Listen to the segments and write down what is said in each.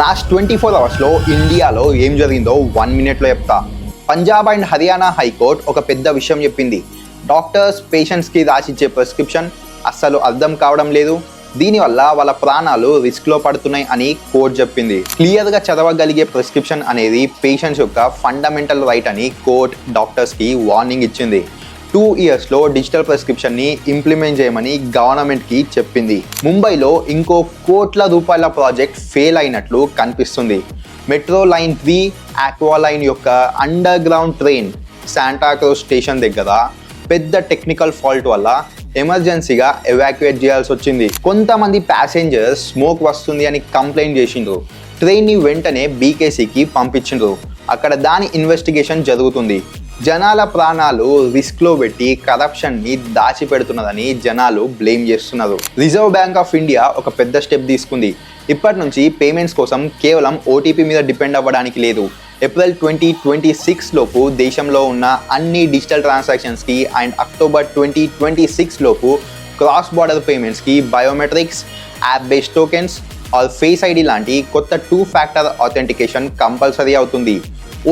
Last twenty four అవర్స్లో ఇండియాలో ఏం జరిగిందో వన్ మినిట్లో చెప్తా. పంజాబ్ అండ్ హర్యానా హైకోర్టు ఒక పెద్ద విషయం చెప్పింది. డాక్టర్స్ పేషెంట్స్కి రాసిచ్చే ప్రిస్క్రిప్షన్ అస్సలు అర్థం కావడం లేదు. దీనివల్ల వాళ్ళ ప్రాణాలు రిస్క్లో పడుతున్నాయి అని కోర్టు చెప్పింది. క్లియర్గా చదవగలిగే ప్రిస్క్రిప్షన్ అనేది పేషెంట్స్ యొక్క ఫండమెంటల్ రైట్ అని కోర్ట్ డాక్టర్స్కి వార్నింగ్ ఇచ్చింది. టూ ఇయర్స్లో డిజిటల్ ప్రిస్క్రిప్షన్ని ఇంప్లిమెంట్ చేయమని గవర్నమెంట్కి చెప్పింది. ముంబైలో ఇంకో కోట్ల రూపాయల ప్రాజెక్ట్ ఫెయిల్ అయినట్లు కనిపిస్తుంది. Metro line three aqua line యొక్క underground train Santacruz station దగ్గర పెద్ద టెక్నికల్ ఫాల్ట్ వల్ల ఎమర్జెన్సీగా ఎవాక్యుయేట్ చేయాల్సి వచ్చింది. కొంతమంది ప్యాసింజర్స్ స్మోక్ వస్తుంది అని కంప్లైంట్ చేసిండ్రు. ట్రైన్ని వెంటనే బీకేసీకి పంపించిండ్రు. అక్కడ దాని ఇన్వెస్టిగేషన్ జరుగుతుంది. జనాల ప్రాణాలు రిస్క్లో పెట్టి కరప్షన్ని దాచిపెడుతున్నదని జనాలు బ్లేమ్ చేస్తున్నారు. రిజర్వ్ బ్యాంక్ ఆఫ్ ఇండియా ఒక పెద్ద స్టెప్ తీసుకుంది. ఇప్పటి నుంచి పేమెంట్స్ కోసం కేవలం ఓటీపీ మీద డిపెండ్ అవ్వడానికి లేదు. ఏప్రిల్ ట్వంటీ ట్వంటీ సిక్స్ లోపు దేశంలో ఉన్న అన్ని digital ట్రాన్సాక్షన్స్కి and October twenty twenty six లోపు cross border పేమెంట్స్కి biometrics app based tokens or face ID లాంటి కొత్త టూ ఫ్యాక్టర్ ఆథెంటికేషన్ కంపల్సరీ అవుతుంది.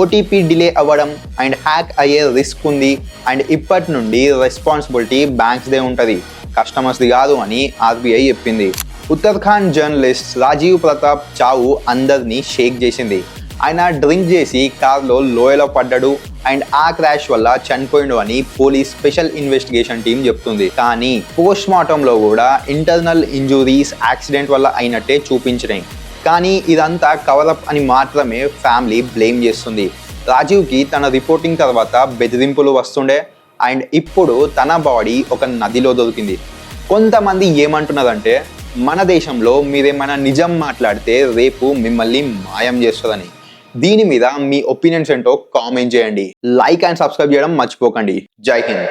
ఓటీపీ డిలే అవ్వడం అండ్ హ్యాక్ అయ్యే రిస్క్ ఉంది అండ్ ఇప్పటి నుండి రెస్పాన్సిబిలిటీ బ్యాంక్స్దే ఉంటుంది. కస్టమర్స్ది కాదు అని ఆర్బీఐ చెప్పింది. ఉత్తరాఖండ్ జర్నలిస్ట్ రాజీవ్ ప్రతాప్ చావు అందరినీ షేక్ చేసింది. ఆయన డ్రింక్ చేసి కార్లో లోయలో పడ్డాడు అండ్ ఆ క్రాష్ వల్ల చనిపోయిండు అని పోలీస్ స్పెషల్ ఇన్వెస్టిగేషన్ టీం చెప్తుంది. కానీ పోస్ట్ మార్టంలో కూడా ఇంటర్నల్ ఇంజురీస్ యాక్సిడెంట్ వల్ల అయినట్టే చూపించినాయి. కానీ ఇదంతా కవరప్ అని మాత్రమే ఫ్యామిలీ బ్లేమ్ చేస్తుంది. రాజీవ్కి తన రిపోర్టింగ్ తర్వాత బెదిరింపులు వస్తుండే అండ్ ఇప్పుడు తన బాడీ ఒక నదిలో దొరికింది. కొంతమంది ఏమంటున్నదంటే మన దేశంలో మీరేమైనా నిజం మాట్లాడితే రేపు మిమ్మల్ని మాయం చేస్తుందని. దీని మీద మీ ఒపీనియన్స్ ఏంటో కామెంట్ చేయండి. లైక్ అండ్ సబ్స్క్రైబ్ చేయడం మర్చిపోకండి. జై హింద్.